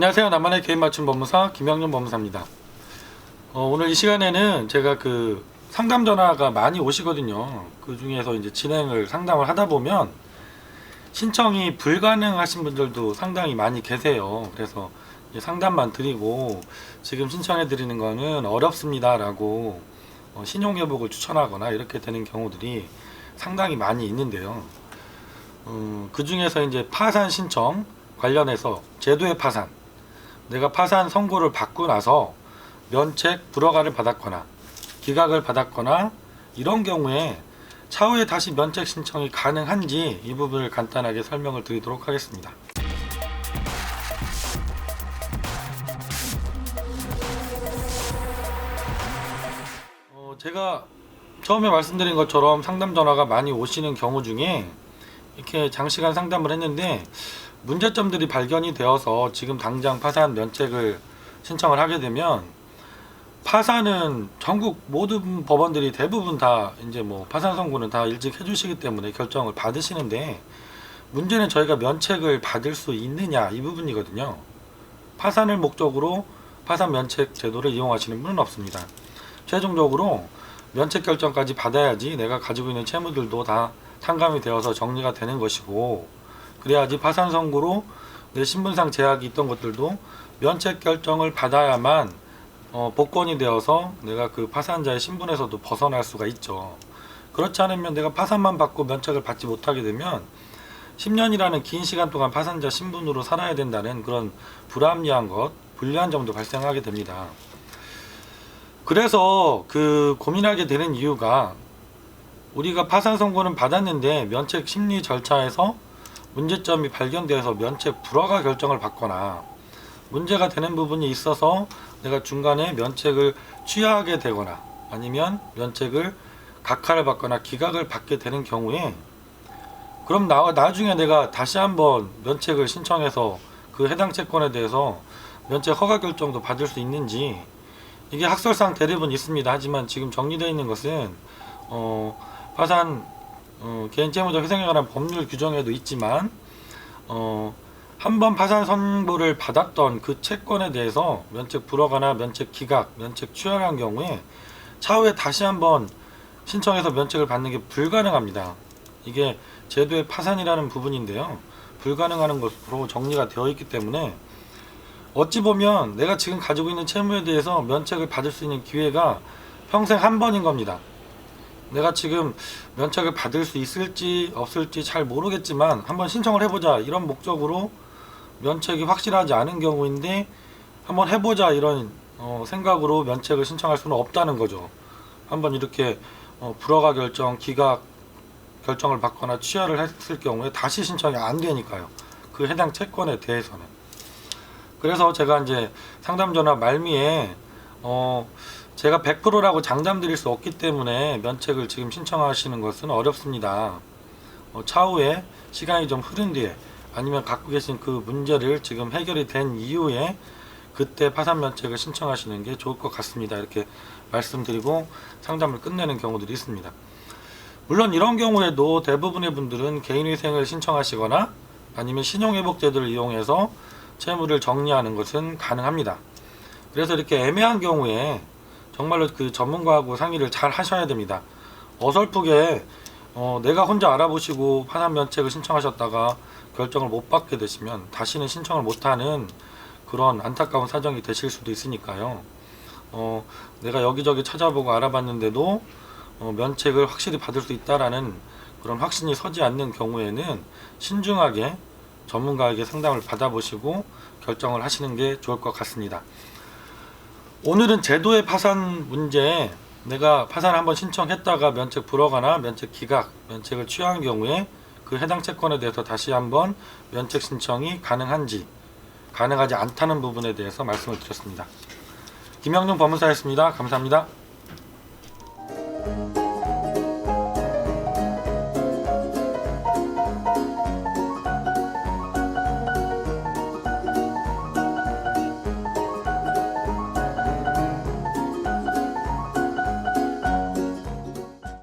안녕하세요. 나만의 개인 맞춤 법무사 김영준 법무사입니다. 어, 오늘 이 시간에는 제가 그 상담 전화가 많이 오시거든요. 그 중에서 이제 진행을 상담을 하다 보면 신청이 불가능하신 분들도 상당히 많이 계세요. 그래서 상담만 드리고 지금 신청해 드리는 거는 어렵습니다라고 어, 신용 회복을 추천하거나 이렇게 되는 경우들이 상당히 많이 있는데요. 어, 그 중에서 이제 파산 신청 관련해서 제도의 파산, 내가 파산 선고를 받고 나서 면책 불허가를 받았거나 기각을 받았거나 이런 경우에 차후에 다시 면책 신청이 가능한지 이 부분을 간단하게 설명을 드리도록 하겠습니다. 어, 제가 처음에 말씀드린 것처럼 상담 전화가 많이 오시는 경우 중에 이렇게 장시간 상담을 했는데 문제점들이 발견이 되어서 지금 당장 파산 면책을 신청을 하게 되면 파산은 전국 모든 법원들이 대부분 다 이제 뭐 파산 선고는 다 일찍 해주시기 때문에 결정을 받으시는데 문제는 저희가 면책을 받을 수 있느냐 이 부분이거든요. 파산을 목적으로 파산 면책 제도를 이용하시는 분은 없습니다. 최종적으로 면책 결정까지 받아야지 내가 가지고 있는 채무들도 다 탕감이 되어서 정리가 되는 것이고 그래야지 파산 선고로 내 신분상 제약이 있던 것들도 면책 결정을 받아야만 어, 복권이 되어서 내가 그 파산자의 신분에서도 벗어날 수가 있죠. 그렇지 않으면 내가 파산만 받고 면책을 받지 못하게 되면 10년이라는 긴 시간 동안 파산자 신분으로 살아야 된다는 그런 불합리한 것, 불리한 점도 발생하게 됩니다. 그래서 그 고민하게 되는 이유가 우리가 파산 선고는 받았는데 면책 심리 절차에서 문제점이 발견되어서 면책 불허가 결정을 받거나 문제가 되는 부분이 있어서 내가 중간에 면책을 취하하게 되거나 아니면 면책을 각하를 받거나 기각을 받게 되는 경우에 그럼 나, 나중에 내가 다시 한번 면책을 신청해서 그 해당 채권에 대해서 면책 허가 결정도 받을 수 있는지 이게 학설상 대립은 있습니다. 하지만 지금 정리되어 있는 것은 어, 파산 어, 개인 채무자 회생에 관한 법률 규정에도 있지만 어, 한번 파산 선고를 받았던 그 채권에 대해서 면책 불허가나 면책 기각, 면책 취하한 경우에 차후에 다시 한번 신청해서 면책을 받는 게 불가능합니다. 이게 제도의 파산이라는 부분인데요. 불가능한 것으로 정리가 되어 있기 때문에 어찌 보면 내가 지금 가지고 있는 채무에 대해서 면책을 받을 수 있는 기회가 평생 한 번인 겁니다. 내가 지금 면책을 받을 수 있을지 없을지 잘 모르겠지만 한번 신청을 해보자 이런 목적으로 면책이 확실하지 않은 경우인데 한번 해보자 이런 어, 생각으로 면책을 신청할 수는 없다는 거죠. 한번 이렇게 어, 불허가 결정, 기각 결정을 받거나 취하를 했을 경우에 다시 신청이 안 되니까요. 그 해당 채권에 대해서는. 그래서 제가 이제 상담 전화 말미에 어 제가 100%라고 장담 드릴 수 없기 때문에 면책을 지금 신청하시는 것은 어렵습니다. 어, 차후에 시간이 좀 흐른 뒤에 아니면 갖고 계신 그 문제를 지금 해결이 된 이후에 그때 파산 면책을 신청하시는 게 좋을 것 같습니다. 이렇게 말씀드리고 상담을 끝내는 경우들이 있습니다. 물론 이런 경우에도 대부분의 분들은 개인위생을 신청하시거나 아니면 신용회복제도를 이용해서 채무를 정리하는 것은 가능합니다. 그래서 이렇게 애매한 경우에 정말로 그 전문가하고 상의를 잘 하셔야 됩니다. 어설프게 어, 내가 혼자 알아보시고 파산 면책을 신청하셨다가 결정을 못 받게 되시면 다시는 신청을 못하는 그런 안타까운 사정이 되실 수도 있으니까요. 어, 내가 여기저기 찾아보고 알아봤는데도 어, 면책을 확실히 받을 수 있다라는 그런 확신이 서지 않는 경우에는 신중하게 전문가에게 상담을 받아보시고 결정을 하시는 게 좋을 것 같습니다. 오늘은 제도의 파산 문제 내가 파산 한번 신청했다가 면책 불허가나 면책 기각, 면책을 취하한 경우에 그 해당 채권에 대해서 다시 한번 면책 신청이 가능한지 가능하지 않다는 부분에 대해서 말씀을 드렸습니다. 김영준 법무사였습니다. 감사합니다.